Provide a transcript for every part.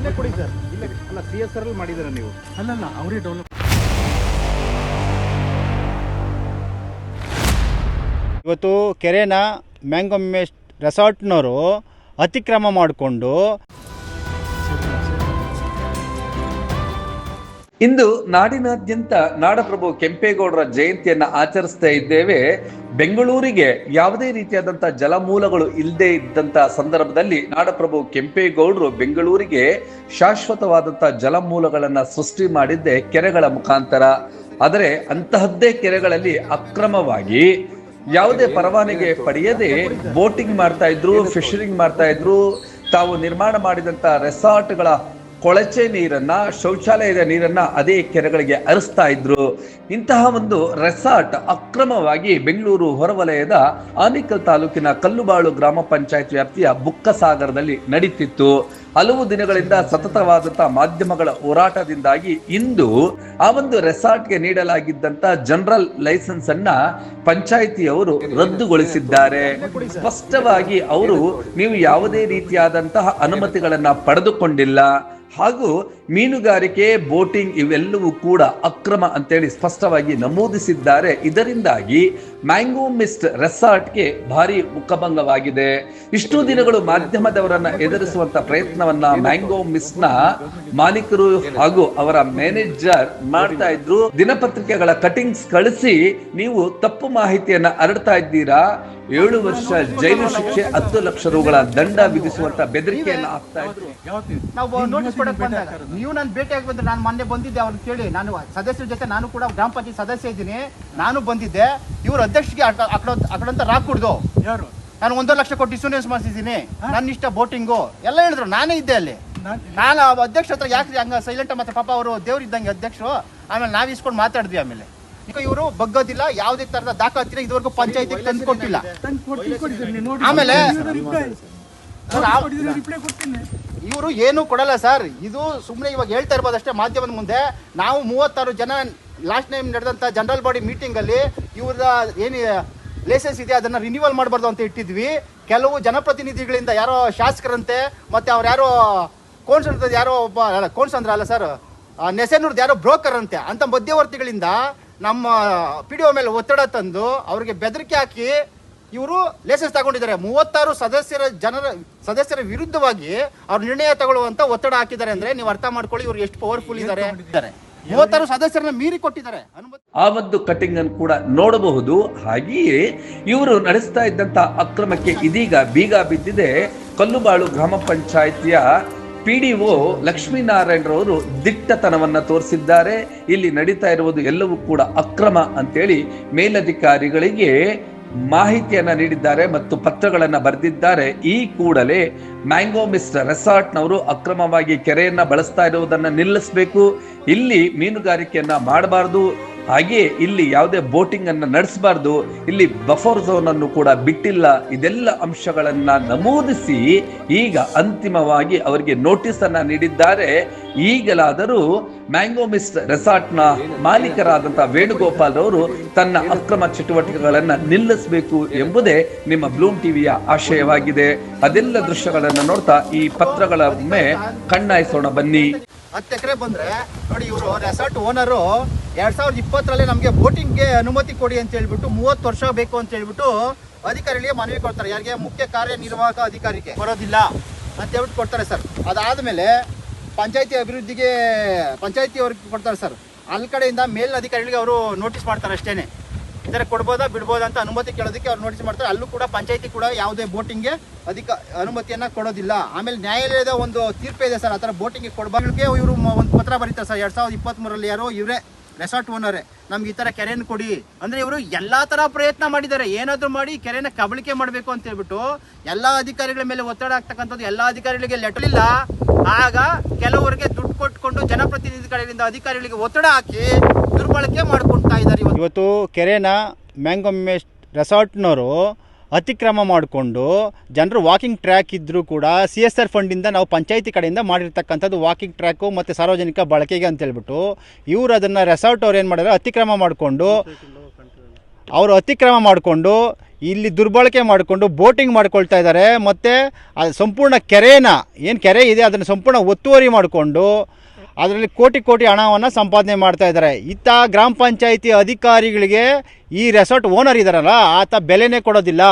ಇಲ್ಲೇ ಕೊಡಿ ಸರ್. ಇಲ್ಲೇ ಅಲ್ಲ ಸಿ ಎಸ್ ಆರ್ ಅಲ್ಲಿ ಮಾಡಿದ್ದೀರಾ ನೀವು? ಅಲ್ಲಲ್ಲ ಅವರೇ ಡೆವಲಪ್ ಇವತ್ತು ಕೆರೆನ ಮ್ಯಾಂಗೋಮೆಸ್ಟ್ ರೆಸಾರ್ಟ್ನವರು ಅತಿಕ್ರಮ ಮಾಡಿಕೊಂಡು ಇಂದು ನಾಡಿನಾದ್ಯಂತ ನಾಡಪ್ರಭು ಕೆಂಪೇಗೌಡರ ಜಯಂತಿಯನ್ನ ಆಚರಿಸ್ತಾ ಇದ್ದೇವೆ. ಬೆಂಗಳೂರಿಗೆ ಯಾವುದೇ ರೀತಿಯಾದಂತ ಜಲಮೂಲಗಳು ಇಲ್ಲದೆ ಇದ್ದಂತ ಸಂದರ್ಭದಲ್ಲಿ ನಾಡಪ್ರಭು ಕೆಂಪೇಗೌಡರು ಬೆಂಗಳೂರಿಗೆ ಶಾಶ್ವತವಾದಂತ ಜಲಮೂಲಗಳನ್ನ ಸೃಷ್ಟಿ ಮಾಡಿದ್ದೆ ಕೆರೆಗಳ ಮುಖಾಂತರ. ಆದರೆ ಅಂತಹದ್ದೇ ಕೆರೆಗಳಲ್ಲಿ ಅಕ್ರಮವಾಗಿ ಯಾವುದೇ ಪರವಾನಿಗೆ ಪಡೆಯದೆ ಬೋಟಿಂಗ್ ಮಾಡ್ತಾ ಇದ್ರು, ಫಿಶರಿಂಗ್ ಮಾಡ್ತಾ ಇದ್ರು, ತಾವು ನಿರ್ಮಾಣ ಮಾಡಿದಂತ ರೆಸಾರ್ಟ್ಗಳ ಕೊಳಚೆ ನೀರನ್ನ, ಶೌಚಾಲಯದ ನೀರನ್ನ ಅದೇ ಕೆರೆಗಳಿಗೆ ಹರಿಸ್ತಾ ಇದ್ರು. ಇಂತಹ ಒಂದು ರೆಸಾರ್ಟ್ ಅಕ್ರಮವಾಗಿ ಬೆಂಗಳೂರು ಹೊರವಲಯದ ಆನೇಕಲ್ ತಾಲೂಕಿನ ಕಲ್ಲುಬಾಳು ಗ್ರಾಮ ಪಂಚಾಯತ್ ವ್ಯಾಪ್ತಿಯ ಬುಕ್ಕಸಾಗರದಲ್ಲಿ ನಡೀತಿತ್ತು. ಹಲವು ದಿನಗಳಿಂದ ಸತತವಾದಂತಹ ಮಾಧ್ಯಮಗಳ ಹೋರಾಟದಿಂದಾಗಿ ಇಂದು ಆ ಒಂದು ರೆಸಾರ್ಟ್ಗೆ ನೀಡಲಾಗಿದ್ದಂತ ಜನರಲ್ ಲೈಸೆನ್ಸ್ ಅನ್ನ ಪಂಚಾಯಿತಿಯವರು ರದ್ದುಗೊಳಿಸಿದ್ದಾರೆ. ಸ್ಪಷ್ಟವಾಗಿ ಅವರು ನೀವು ಯಾವುದೇ ರೀತಿಯಾದಂತಹ ಅನುಮತಿಗಳನ್ನ ಪಡೆದುಕೊಂಡಿಲ್ಲ. ಹಾಗೂ ಮೀನುಗಾರಿಕೆ, ಬೋಟಿಂಗ್ ಇವೆಲ್ಲವೂ ಕೂಡ ಅಕ್ರಮ ಅಂತೇಳಿ ಸ್ಪಷ್ಟವಾಗಿ ನಮೂದಿಸಿದ್ದಾರೆ. ಇದರಿಂದಾಗಿ ಮ್ಯಾಂಗೋ ಮಿಸ್ಟ್ ರೆಸಾರ್ಟ್ಗೆ ಭಾರಿ ಮುಖಭಂಗವಾಗಿದೆ. ಇಷ್ಟು ದಿನಗಳು ಮಾಧ್ಯಮದವರನ್ನ ಎದುರಿಸುವಂತ ಪ್ರಯತ್ನವನ್ನ ಮ್ಯಾಂಗೋ ಮಿಸ್ಟ್ನ ಮಾಲೀಕರು ಹಾಗೂ ಅವರ ಮ್ಯಾನೇಜರ್ ಮಾಡ್ತಾ ಇದ್ರು. ದಿನಪತ್ರಿಕೆಗಳ ಕಟಿಂಗ್ಸ್ ಕಳಿಸಿ ನೀವು ತಪ್ಪು ಮಾಹಿತಿಯನ್ನ ಹರಡ್ತಾ ಇದ್ದೀರಾ? ಏಳು ವರ್ಷ ಜೈಲು ಶಿಕ್ಷೆ, ಹತ್ತು ಲಕ್ಷ ರೂಗಳ ದಂಡ ವಿಧಿಸುವಂತ ಬೆದರಿಕೆಯನ್ನ ಹಾಕ್ತಾ ಇದ್ರು. ನಾವು ನಾನು ಭೇಟಿಯಾಗಿ ಬಂದ್ರೆ ನಾನು ಮೊನ್ನೆ ಬಂದಿದ್ದೆ ಅವ್ರನ್ನ ಕೇಳಿ. ನಾನು ಸದಸ್ಯರ ಜೊತೆ ನಾನು ಕೂಡ ಗ್ರಾಮ ಪಂಚಾಯತ್ ಸದಸ್ಯ ಇದ್ದೀನಿ. ನಾನು ಬಂದಿದ್ದೆ. ಇವ್ರ ಅಧ್ಯಕ್ಷಗೆ ಅಕಡಂತ ರಾಕ್ ಕುಡ್ದು ಯಾರು? ನಾನು ಒಂದೂವರೆ ಲಕ್ಷ ಕೊಟ್ಟು ಇನ್ಸೂರೆನ್ಸ್ ಮಾಡಿಸಿದ್ದೀನಿ. ನನ್ನ ಇಷ್ಟ ಬೋಟಿಂಗು ಎಲ್ಲ ಹೇಳಿದ್ರು. ನಾನೇ ಇದ್ದೆ ಅಲ್ಲಿ. ನಾನು ಅಧ್ಯಕ್ಷ ಹತ್ರ ಯಾಕೆ ಹಂಗ ಸೈಲೆಂಟ್ ಮತ್ತೆ ಪಾಪ ಅವರು ದೇವ್ರು ಇದ್ದಂಗೆ ಅಧ್ಯಕ್ಷರು. ಆಮೇಲೆ ನಾವು ಇಸ್ಕೊಂಡು ಮಾತಾಡಿದ್ವಿ ಆಮೇಲೆ. ಈಗ ಇವರು ಬಗ್ಗೋದಿಲ್ಲ ಯಾವುದೇ ತರದ ದಾಖಲಾತಿನ ಇದುವರೆಗೂ ಪಂಚಾಯತಿಗೆ ತಂದು ಕೊಟ್ಟಿಲ್ಲ ಆಮೇಲೆ ಇವರು ಏನು ಕೊಡಲ್ಲ ಸರ್. ಇದು ಸುಮ್ಮನೆ ಇವಾಗ ಹೇಳ್ತಾ ಇರ್ಬೋದು ಅಷ್ಟೇ ಮಾಧ್ಯಮದ ಮುಂದೆ. ನಾವು ಮೂವತ್ತಾರು ಜನ ಲಾಸ್ಟ್ ಟೈಮ್ ನಡೆದಂಥ ಜನರಲ್ ಬಾಡಿ ಮೀಟಿಂಗಲ್ಲಿ ಇವ್ರ ಏನು ಲೈಸೆನ್ಸ್ ಇದೆ ಅದನ್ನ ರಿನ್ಯೂವಲ್ ಮಾಡಬಾರ್ದು ಅಂತ ಇಟ್ಟಿದ್ವಿ. ಕೆಲವು ಜನಪ್ರತಿನಿಧಿಗಳಿಂದ ಯಾರೋ ಶಾಸಕರಂತೆ ಮತ್ತೆ ಅವ್ರು ಯಾರೋ ಕೋನ್ಸ್ ಅಂತ ಯಾರೋ ಒಬ್ಬ ಅಲ್ಲ ಕೋನ್ಸ್ ಅಂದ್ರೆ ಅಲ್ಲ ಸರ್ ನೆಸೆನೂರ್ದು ಯಾರೋ ಬ್ರೋಕರ್ ಅಂತೆ ಅಂತ ಮಧ್ಯವರ್ತಿಗಳಿಂದ ನಮ್ಮ ಪಿ ಡಿ ಒ ಮೇಲೆ ಒತ್ತಡ ತಂದು ಅವ್ರಿಗೆ ಬೆದರಿಕೆ ಹಾಕಿ ಇವರು ಲೈಸೆನ್ಸ್ ತಗೊಂಡಿದ್ದಾರೆ. ಮೂವತ್ತಾರು ಸದಸ್ಯರ ಜನರ ಸದಸ್ಯರ ವಿರುದ್ಧವಾಗಿ ಅವ್ರು ನಿರ್ಣಯ ತಗೊಳ್ಳುವಂತ ಒತ್ತಡ ಹಾಕಿದ್ದಾರೆ ಅಂದ್ರೆ ನೀವು ಅರ್ಥ ಮಾಡ್ಕೊಳ್ಳಿ ಇವರು ಎಷ್ಟು ಪವರ್ಫುಲ್ ಇದ್ದಾರೆ ಮೂವತ್ತಾರು ಸದಸ್ಯರನ್ನ ಮೀರಿ ಕೊಟ್ಟಿದ್ದಾರೆ. ಆ ಒಂದು ಕಟಿಂಗ್ ಅನ್ನು ಕೂಡ ನೋಡಬಹುದು. ಹಾಗೆಯೇ ಇವರು ನಡೆಸ್ತಾ ಇದ್ದಂತ ಅಕ್ರಮಕ್ಕೆ ಇದೀಗ ಬೀಗ ಬಿದ್ದಿದೆ. ಕಲ್ಲುಬಾಳು ಗ್ರಾಮ ಪಂಚಾಯಿತಿಯ ಪಿ ಡಿ ಒ ಲಕ್ಷ್ಮೀನಾರಾಯಣರವರು ದಿಟ್ಟತನವನ್ನ ತೋರಿಸಿದ್ದಾರೆ. ಇಲ್ಲಿ ನಡೀತಾ ಇರುವುದು ಎಲ್ಲವೂ ಕೂಡ ಅಕ್ರಮ ಅಂತೇಳಿ ಮೇಲಧಿಕಾರಿಗಳಿಗೆ ಮಾಹಿತಿಯನ್ನ ನೀಡಿದ್ದಾರೆ ಮತ್ತು ಪತ್ರಗಳನ್ನ ಬರೆದಿದ್ದಾರೆ. ಈ ಕೂಡಲೇ ಮ್ಯಾಂಗೋ ಮಿಸ್ಟರ್ ರೆಸಾರ್ಟ್ನವರು ಅಕ್ರಮವಾಗಿ ಕೆರೆಯನ್ನ ಬಳಸ್ತಾ ಇರುವುದನ್ನ ನಿಲ್ಲಿಸಬೇಕು. ಇಲ್ಲಿ ಮೀನುಗಾರಿಕೆಯನ್ನ ಮಾಡಬಾರದು. ಹಾಗೆ ಇಲ್ಲಿ ಯಾವುದೇ ಬೋಟಿಂಗ್ ಅನ್ನು ನಡೆಸಬಾರ್ದು. ಇಲ್ಲಿ ಬಫರ್ ಝೋನ್ ಅನ್ನು ಕೂಡ ಬಿಟ್ಟಿಲ್ಲ. ಇದೆಲ್ಲ ಅಂಶಗಳನ್ನ ನಮೂದಿಸಿ ಈಗ ಅಂತಿಮವಾಗಿ ಅವರಿಗೆ ನೋಟಿಸ್ ಅನ್ನ ನೀಡಿದ್ದಾರೆ. ಈಗಲಾದರೂ ಮ್ಯಾಂಗೋ ಮಿಸ್ಟ್ ರೆಸಾರ್ಟ್ನ ಮಾಲೀಕರಾದಂತಹ ವೇಣುಗೋಪಾಲ್ ಅವರು ತನ್ನ ಅಕ್ರಮ ಚಟುವಟಿಕೆಗಳನ್ನು ನಿಲ್ಲಿಸಬೇಕು ಎಂಬುದೇ ನಿಮ್ಮ ಬ್ಲೂಮ್ ಟಿವಿಯ ಆಶಯವಾಗಿದೆ. ಅದೆಲ್ಲ ದೃಶ್ಯಗಳನ್ನು ನೋಡ್ತಾ ಈ ಪತ್ರಗಳ ಕಣ್ಣಾಯಿಸೋಣ ಬನ್ನಿ. ಹತ್ತು ಎಕರೆ ಬಂದ್ರೆ ನೋಡಿ ಇವರು ರೆಸಾರ್ಟ್ ಓನರು ಎರಡ್ ಸಾವಿರದ ಇಪ್ಪತ್ತರಲ್ಲಿ ನಮಗೆ ಬೋಟಿಂಗ್ಗೆ ಅನುಮತಿ ಕೊಡಿ ಅಂತ ಹೇಳ್ಬಿಟ್ಟು ಮೂವತ್ತು ವರ್ಷ ಬೇಕು ಅಂತ ಹೇಳ್ಬಿಟ್ಟು ಅಧಿಕಾರಿಗಳಿಗೆ ಮನವಿ ಕೊಡ್ತಾರೆ. ಯಾರಿಗೆ ಮುಖ್ಯ ಕಾರ್ಯನಿರ್ವಾಹಕ ಅಧಿಕಾರಿಗೆ. ಬರೋದಿಲ್ಲ ಅಂತ ಹೇಳ್ಬಿಟ್ಟು ಕೊಡ್ತಾರೆ ಸರ್. ಅದಾದ್ಮೇಲೆ ಪಂಚಾಯತಿ ಅಭಿವೃದ್ಧಿಗೆ ಪಂಚಾಯತಿ ಅವ್ರಿಗೆ ಕೊಡ್ತಾರೆ ಸರ್. ಅಲ್ಲಿ ಕಡೆಯಿಂದ ಮೇಲಿನ ಅಧಿಕಾರಿಗಳಿಗೆ ಅವರು ನೋಟಿಸ್ ಮಾಡ್ತಾರೆ ಅಷ್ಟೇನೆ. ಇದರ ಕೊಡ್ಬೋದಾ, ಬಿಡ್ಬೋದಾ ಅಂತ ಅನುಮತಿ ಕೇಳೋದಕ್ಕೆ ಅವ್ರು ನೋಟಿಸ್ ಮಾಡ್ತಾರೆ. ಅಲ್ಲೂ ಕೂಡ ಪಂಚಾಯತಿ ಕೂಡ ಯಾವುದೇ ಬೋಟಿಂಗ್ಗೆ ಅಧಿಕ ಅನುಮತಿಯನ್ನು ಕೊಡೋದಿಲ್ಲ. ಆಮೇಲೆ ನ್ಯಾಯಾಲಯದ ಒಂದು ತೀರ್ಪು ಇದೆ ಸರ್. ಆ ಥರ ಬೋಟಿಂಗ್ಗೆ ಕೊಡಬಾರ್ದು. ಇವರು ಒಂದು ಪತ್ರ ಬರೀತಾರೆ ಸರ್. ಎರಡು ಸಾವಿರದ ಇಪ್ಪತ್ತ್ಮೂರಲ್ಲಿ ಯಾರೋ ಇವರೇ ರೆಸಾರ್ಟ್ ಓನರ್, ನಮ್ಗೆ ಈ ತರ ಕೆರೆಯನ್ನು ಕೊಡಿ. ಅಂದ್ರೆ ಇವರು ಎಲ್ಲಾ ತರ ಪ್ರಯತ್ನ ಮಾಡಿದ್ದಾರೆ. ಏನಾದರೂ ಮಾಡಿ ಕೆರೆನ ಕಬಳಿಕೆ ಮಾಡಬೇಕು ಅಂತ ಹೇಳ್ಬಿಟ್ಟು ಎಲ್ಲಾ ಅಧಿಕಾರಿಗಳ ಮೇಲೆ ಒತ್ತಡ ಆಗ್ತಕ್ಕಂಥದ್ದು ಎಲ್ಲಾ ಅಧಿಕಾರಿಗಳಿಗೆ ಲೆಟರ್ ಇಲ್ಲ. ಆಗ ಕೆಲವರಿಗೆ ದುಡ್ಡು ಕೊಟ್ಕೊಂಡು ಜನಪ್ರತಿನಿಧಿಗಳಿಂದ ಅಧಿಕಾರಿಗಳಿಗೆ ಒತ್ತಡ ಹಾಕಿ ದುರ್ಬಳಕೆ ಮಾಡ್ಕೊಳ್ತಾ ಇದ್ದಾರೆ ಇವತ್ತು. ಕೆರೆನ ಮ್ಯಾಂಗೋಮೆಸ್ಟ್ ರೆಸಾರ್ಟ್ನವರು ಅತಿಕ್ರಮ ಮಾಡಿಕೊಂಡು ಜನರು ವಾಕಿಂಗ್ ಟ್ರ್ಯಾಕ್ ಇದ್ದರೂ ಕೂಡ ಸಿ ಎಸ್ ಆರ್ ಫಂಡಿಂದ ನಾವು ಪಂಚಾಯಿತಿ ಕಡೆಯಿಂದ ಮಾಡಿರ್ತಕ್ಕಂಥದ್ದು ವಾಕಿಂಗ್ ಟ್ರ್ಯಾಕು ಮತ್ತು ಸಾರ್ವಜನಿಕ ಬಳಕೆಗೆ ಅಂತೇಳ್ಬಿಟ್ಟು ಇವರು ಅದನ್ನು ರೆಸಾರ್ಟ್ ಅವ್ರು ಏನು ಮಾಡಿದ್ರು ಅತಿಕ್ರಮ ಮಾಡಿಕೊಂಡು ಅವರು ಅತಿಕ್ರಮ ಮಾಡಿಕೊಂಡು ಇಲ್ಲಿ ದುರ್ಬಳಕೆ ಮಾಡಿಕೊಂಡು ಬೋಟಿಂಗ್ ಮಾಡ್ಕೊಳ್ತಾ ಇದ್ದಾರೆ ಮತ್ತು ಅದು ಸಂಪೂರ್ಣ ಕೆರೆನ, ಏನು ಕೆರೆ ಇದೆ, ಅದನ್ನು ಸಂಪೂರ್ಣ ಒತ್ತುವರಿ ಮಾಡಿಕೊಂಡು ಅದರಲ್ಲಿ ಕೋಟಿ ಕೋಟಿ ಹಣವನ್ನು ಸಂಪಾದನೆ ಮಾಡ್ತಾ ಇದ್ದಾರೆ. ಇತ್ತ ಗ್ರಾಮ ಪಂಚಾಯಿತಿ ಅಧಿಕಾರಿಗಳಿಗೆ ಈ ರೆಸಾರ್ಟ್ ಓನರ್ ಇದ್ದಾರಲ್ಲ ಆತ ಬೆಲೆನೇ ಕೊಡೋದಿಲ್ಲ.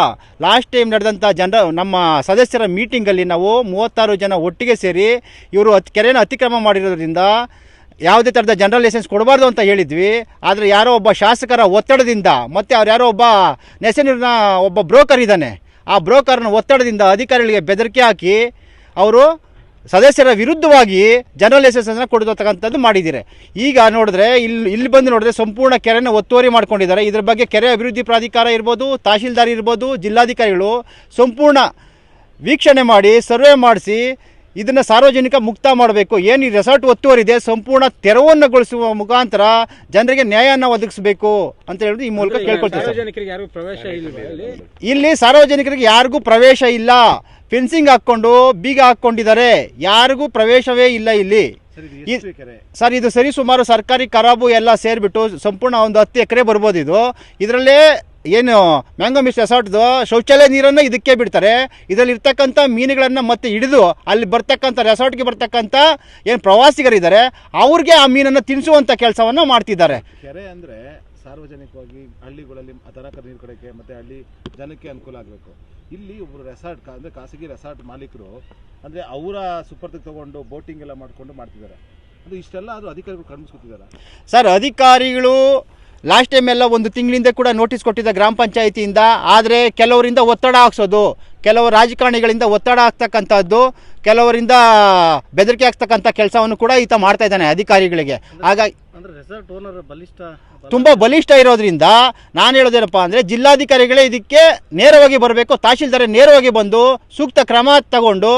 ಲಾಸ್ಟ್ ಟೈಮ್ ನಡೆದಂಥ ಜನರ ನಮ್ಮ ಸದಸ್ಯರ ಮೀಟಿಂಗಲ್ಲಿ ನಾವು ಮೂವತ್ತಾರು ಜನ ಒಟ್ಟಿಗೆ ಸೇರಿ ಇವರು ಅತ್, ಕೆರೆನ ಅತಿಕ್ರಮ ಮಾಡಿರೋದ್ರಿಂದ ಯಾವುದೇ ಥರದ ಜನರಲ್ ಲೈಸೆನ್ಸ್ ಕೊಡಬಾರ್ದು ಅಂತ ಹೇಳಿದ್ವಿ. ಆದರೆ ಯಾರೋ ಒಬ್ಬ ಶಾಸಕರ ಒತ್ತಡದಿಂದ, ಮತ್ತು ಅವ್ರು ಯಾರೋ ಒಬ್ಬ ನೆಸೆನೂರಿನ ಒಬ್ಬ ಬ್ರೋಕರ್ ಇದ್ದಾನೆ. ಆ ಬ್ರೋಕರ್ನ ಒತ್ತಡದಿಂದ ಅಧಿಕಾರಿಗಳಿಗೆ ಬೆದರಿಕೆ ಹಾಕಿ ಅವರು ಸದಸ್ಯರ ವಿರುದ್ಧವಾಗಿ ಜನರಲ್ ಲೈಸೆನ್ಸನ್ನು ಕೊಡತಕ್ಕಂಥದ್ದು ಮಾಡಿದ್ದೀರಿ. ಈಗ ನೋಡಿದ್ರೆ ಇಲ್ಲಿ ಇಲ್ಲಿ ಬಂದು ನೋಡಿದ್ರೆ ಸಂಪೂರ್ಣ ಕೆರೆನ ಒತ್ತುವರಿ ಮಾಡ್ಕೊಂಡಿದ್ದಾರೆ. ಇದ್ರ ಬಗ್ಗೆ ಕೆರೆ ಅಭಿವೃದ್ಧಿ ಪ್ರಾಧಿಕಾರ ಇರ್ಬೋದು ತಹಶೀಲ್ದಾರ್ ಇರ್ಬೋದು ಜಿಲ್ಲಾಧಿಕಾರಿಗಳು ಸಂಪೂರ್ಣ ವೀಕ್ಷಣೆ ಮಾಡಿ ಸರ್ವೆ ಮಾಡಿಸಿ ಇದನ್ನು ಸಾರ್ವಜನಿಕ ಮುಕ್ತ ಮಾಡಬೇಕು. ಏನು ಈ ರೆಸಾರ್ಟ್ ಒತ್ತುವರಿದೆ ಸಂಪೂರ್ಣ ತೆರವನ್ನುಗೊಳಿಸುವ ಮುಖಾಂತರ ಜನರಿಗೆ ನ್ಯಾಯವನ್ನು ಒದಗಿಸಬೇಕು ಅಂತ ಹೇಳೋದು ಈ ಮೂಲಕ ಕೇಳ್ಕೊಳ್ತೀವಿ ಇಲ್ಲಿ ಸಾರ್ವಜನಿಕರಿಗೆ ಯಾರಿಗೂ ಪ್ರವೇಶ ಇಲ್ಲ. ಫೆನ್ಸಿಂಗ್ ಹಾಕ್ಕೊಂಡು ಬೀಗ ಹಾಕ್ಕೊಂಡಿದ್ದಾರೆ. ಯಾರಿಗೂ ಪ್ರವೇಶವೇ ಇಲ್ಲ ಇಲ್ಲಿ. ಸರ್ ಇದು ಸರಿ ಸುಮಾರು ಸರ್ಕಾರಿ ಖರಾಬು ಎಲ್ಲ ಸೇರಿಬಿಟ್ಟು ಸಂಪೂರ್ಣ ಒಂದು ಹತ್ತು ಎಕರೆ ಬರ್ಬೋದು ಇದು. ಇದರಲ್ಲೇ ಏನು ಮ್ಯಾಂಗೋ ಮಿಸ್ ರೆಸಾರ್ಟ್ದು ಶೌಚಾಲಯ ನೀರನ್ನು ಇದಕ್ಕೆ ಬಿಡ್ತಾರೆ. ಇದರಲ್ಲಿ ಇರ್ತಕ್ಕಂಥ ಮೀನುಗಳನ್ನು ಮತ್ತೆ ಹಿಡಿದು ಅಲ್ಲಿ ಬರ್ತಕ್ಕಂಥ ರೆಸಾರ್ಟ್ಗೆ ಬರ್ತಕ್ಕಂಥ ಏನು ಪ್ರವಾಸಿಗರಿದ್ದಾರೆ ಅವ್ರಿಗೆ ಆ ಮೀನನ್ನು ತಿನ್ನಿಸುವಂಥ ಕೆಲಸವನ್ನು ಮಾಡ್ತಿದ್ದಾರೆ. ಕೆರೆ ಅಂದ್ರೆ ಸಾರ್ವಜನಿಕವಾಗಿ ಹಳ್ಳಿಗಳಲ್ಲಿ ನೀರು ಕಡೆಗೆ ಮತ್ತೆ ಹಳ್ಳಿ ಜನಕ್ಕೆ ಅನುಕೂಲ ಆಗಬೇಕು. ಇಲ್ಲಿ ಒಬ್ರು ರೆಸಾರ್ಟ್ ಅಂದರೆ ಖಾಸಗಿ ರೆಸಾರ್ಟ್ ಮಾಲೀಕರು ಅಂದ್ರೆ ಅವರ ಸುಪರ್ದಿಗೆ ತಗೊಂಡು ಬೋಟಿಂಗ್ ಎಲ್ಲ ಮಾಡಿಕೊಂಡು ಮಾಡ್ತಿದ್ದಾರೆ. ಅದು ಇಷ್ಟೆಲ್ಲ ಅದು ಅಧಿಕಾರಿಗಳು ಕಣ್ಮಿಸ್ಕೊತಿದ್ದಾರೆ ಸರ್ ಅಧಿಕಾರಿಗಳು ಲಾಸ್ಟ್ ಟೈಮ್ ಎಲ್ಲ ಒಂದು ತಿಂಗಳಿಂದ ಕೂಡ ನೋಟಿಸ್ ಕೊಟ್ಟಿದ್ದ ಗ್ರಾಮ ಪಂಚಾಯಿತಿಯಿಂದ ಆದರೆ ಕೆಲವರಿಂದ ಒತ್ತಡ ಹಾಕ್ಸೋದು ಕೆಲವು ರಾಜಕಾರಣಿಗಳಿಂದ ಒತ್ತಡ ಆಗ್ತಕ್ಕಂಥದ್ದು ಕೆಲವರಿಂದ ಬೆದರಿಕೆ ಆಗ್ತಕ್ಕಂಥ ಕೆಲಸವನ್ನು ಕೂಡ ಈತ ಮಾಡ್ತಾ ಇದ್ದಾನೆ ಅಧಿಕಾರಿಗಳಿಗೆ. ಹಾಗಾಗಿ ತುಂಬ ಬಲಿಷ್ಠ ಇರೋದ್ರಿಂದ ನಾನು ಹೇಳೋದೇನಪ್ಪ ಅಂದರೆ ಜಿಲ್ಲಾಧಿಕಾರಿಗಳೇ ಇದಕ್ಕೆ ನೇರವಾಗಿ ಬರಬೇಕು ತಹಶೀಲ್ದಾರ ನೇರವಾಗಿ ಬಂದು ಸೂಕ್ತ ಕ್ರಮ ತಗೊಂಡು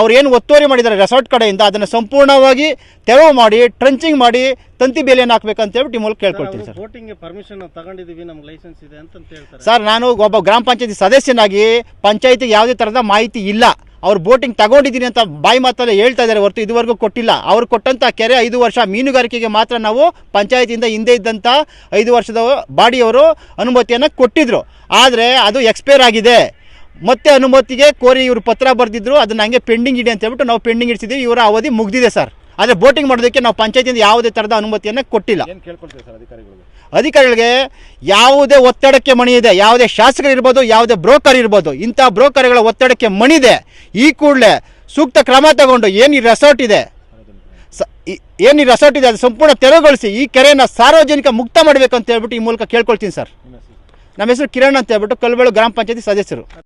ಅವ್ರು ಏನು ಒತ್ತುವರಿ ಮಾಡಿದ್ದಾರೆ ರೆಸಾರ್ಟ್ ಕಡೆಯಿಂದ ಅದನ್ನು ಸಂಪೂರ್ಣವಾಗಿ ತೆರವು ಮಾಡಿ ಟ್ರಂಚಿಂಗ್ ಮಾಡಿ ತಂತಿ ಬೇಲಿಯನ್ನು ಹಾಕ್ಬೇಕಂತ ಹೇಳ್ಬಿಟ್ಟು ಈ ಮೂಲಕ ಕೇಳ್ಕೊಳ್ತೀನಿ ಸರ್. ಪರ್ಮಿಷನ್ ತಗೊಂಡಿದೀವಿ ನಮ್ಗೆ ಲೈಸೆನ್ಸ್ ಇದೆ ಅಂತ ಹೇಳ್ತಾರೆ. ಸರ್ ನಾನು ಒಬ್ಬ ಗ್ರಾಮ ಪಂಚಾಯತಿ ಸದಸ್ಯನಾಗಿ ಪಂಚಾಯತಿಗೆ ಯಾವುದೇ ಥರದ ಮಾಹಿತಿ ಇಲ್ಲ. ಅವ್ರು ಬೋಟಿಂಗ್ ತಗೊಂಡಿದ್ದೀನಿ ಅಂತ ಬಾಯಿ ಮಾತಲ್ಲೇ ಹೇಳ್ತಾ ಇದ್ದಾರೆ ಹೊರತು ಇದುವರೆಗೂ ಕೊಟ್ಟಿಲ್ಲ. ಅವ್ರು ಕೊಟ್ಟಂಥ ಕೆರೆ ಐದು ವರ್ಷ ಮೀನುಗಾರಿಕೆಗೆ ಮಾತ್ರ ನಾವು ಪಂಚಾಯತಿಯಿಂದ ಹಿಂದೆ ಇದ್ದಂಥ ಐದು ವರ್ಷದ ಬಾಡಿಯವರು ಅನುಮತಿಯನ್ನು ಕೊಟ್ಟಿದ್ರು. ಆದರೆ ಅದು ಎಕ್ಸ್ಪೈರ್ ಆಗಿದೆ. ಮತ್ತೆ ಅನುಮತಿಗೆ ಕೋರಿ ಇವರು ಪತ್ರ ಬರೆದಿದ್ರು, ಅದನ್ನ ಹಂಗೆ ಪೆಂಡಿಂಗ್ ಇಡಿ ಅಂತ ಹೇಳ್ಬಿಟ್ಟು ನಾವು ಪೆಂಡಿಂಗ್ ಇಡ್ಸಿದ್ದೀವಿ ಇವರ ಅವಧಿ ಮುಗ್ದಿದೆ ಸರ್. ಆದರೆ ಬೋಟಿಂಗ್ ಮಾಡೋದಕ್ಕೆ ನಾವು ಪಂಚಾಯತಿಯಿಂದ ಯಾವುದೇ ಥರದ ಅನುಮತಿಯನ್ನು ಕೊಟ್ಟಿಲ್ಲ. ಅಧಿಕಾರಿಗಳಿಗೆ? ಯಾವುದೇ ಒತ್ತಡಕ್ಕೆ ಮಣಿಯಿದೆ ಯಾವುದೇ ಶಾಸಕರು ಇರ್ಬೋದು ಯಾವುದೇ ಬ್ರೋಕರ್ ಇರ್ಬೋದು ಇಂಥ ಬ್ರೋಕರ್ಗಳ ಒತ್ತಡಕ್ಕೆ ಮಣಿದೆ ಈ ಕೂಡಲೇ ಸೂಕ್ತ ಕ್ರಮ ತಗೊಂಡು ಏನು ಈ ರೆಸಾರ್ಟ್ ಇದೆ ಸ- ಏನು ಈ ರೆಸಾರ್ಟ್ ಇದೆ ಅದು ಸಂಪೂರ್ಣ ತೆರವುಗೊಳಿಸಿ ಈ ಕೆರೆಯನ್ನು ಸಾರ್ವಜನಿಕ ಮುಕ್ತ ಮಾಡಬೇಕು ಅಂತ ಹೇಳ್ಬಿಟ್ಟು ಈ ಮೂಲಕ ಕೇಳ್ಕೊಳ್ತೀನಿ ಸರ್. ನಮ್ಮ ಹೆಸರು? ಕಿರಣ್ ಅಂತ ಹೇಳ್ಬಿಟ್ಟು ಕಲ್ಬೆಳು ಗ್ರಾಮ ಪಂಚಾಯತಿ ಸದಸ್ಯರು.